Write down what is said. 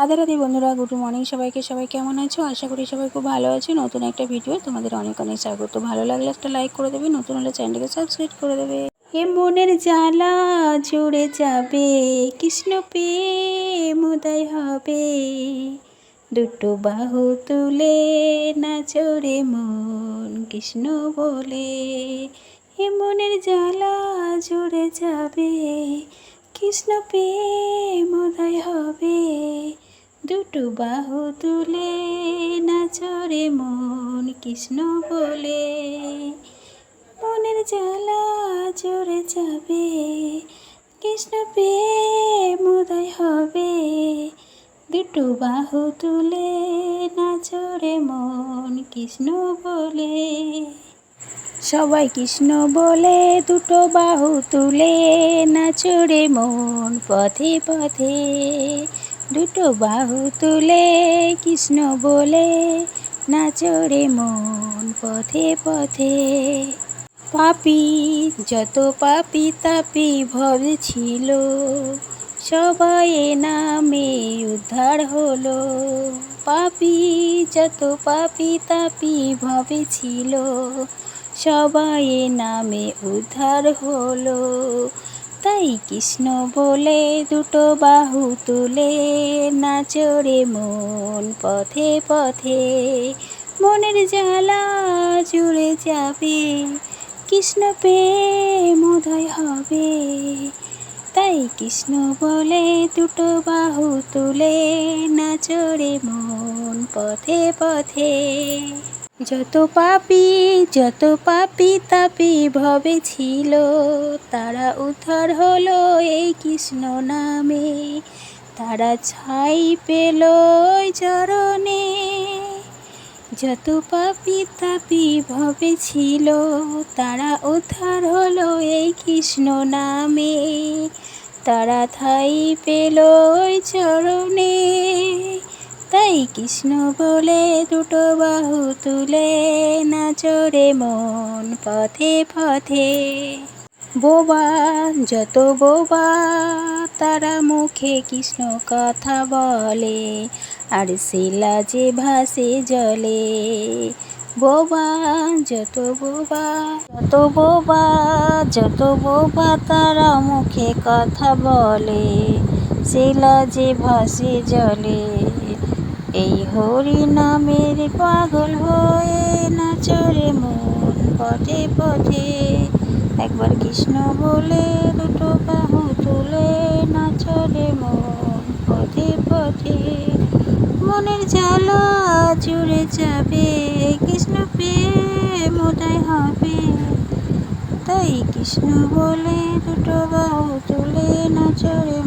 রাধে রাধে বন্ধুরা, good morning সবাইকে। সবাই কেমন আছো? আশা করি সবাই খুব ভালো আছো। নতুন একটা ভিডিও তোমাদের অনেক অনেক স্বাগত। ভালো লাগলে একটা লাইক করে দেবে, নতুন হলে চ্যানেলকে সাবস্ক্রাইব করে দেবে। হে মনের জ্বালা জুড়ে যাবে, কৃষ্ণ প্রেম উদয় হবে। দুটো বাহু তুলে না চড়ে মন, কৃষ্ণ বলে। হে মনের জ্বালা জুড়ে যাবে, কৃষ্ণ প্রেম উদয় হবে। দুটো বাহু তুলে নাচরে মন কৃষ্ণ বলে। মনের জ্বালা জোরে যাবে, কৃষ্ণ প্রেম উদয় হবে। দুটো বাহু তুলে না নাচরে মন কৃষ্ণ বলে। সবাই কৃষ্ণ বলে, দুটো বাহু তুলে নাচরে মন পথে পথে। দুটো বাহু তুলে কৃষ্ণ বলে নাচরে মন পথে পথে। পাপি, যত পাপি তাপি ভবে ছিল, সবাই নামে উদ্ধার হলো। পাপি, যত পাপি তাপি ভবে ছিল, সবাই নামে উদ্ধার হলো। তাই কৃষ্ণ বলে দুটো বাহু তুলে না চড়ে মন পথে পথে। মনের জ্বালা জুড়ে যাবে, কৃষ্ণ প্রেম উদয় হবে। তাই কৃষ্ণ বলে দুটো বাহু তুলে না চড়ে মন পথে পথে। যত পাপি যত পাপি তাপি ভবে ছিল, তারা উদ্ধার হলো এই কৃষ্ণ নামে। তারা ছাই পেল চরণে। যত পাপি তাপি ভবে ছিল, তারা উদ্ধার হলো এই কৃষ্ণ নামে। তারা থাই পেল চরণে। কৃষ্ণ বলে দুটো বাহু তুলে নাচরে মন পথে পথে। বোবা, যত বোবা, তারা মুখে কৃষ্ণ কথা বলে, আর শিলা যে ভাসে জলে। বোবা, যত বোবা যত বোবা যত বোবা, তারা মুখে কথা বলে, শিলা যে ভাসে জলে। এই হরি নামের পাগল হয়ে নাচরে মন, পথে পথে। একবার কৃষ্ণ বলে দুটো বাহু তুলে না নাচরে মন, পথে পথে। মনের জ্বালা জুড়ে যাবে, কৃষ্ণ প্রেম উদয় হবে। তাই কৃষ্ণ বলে দুটো বাহু তুলে নাচরে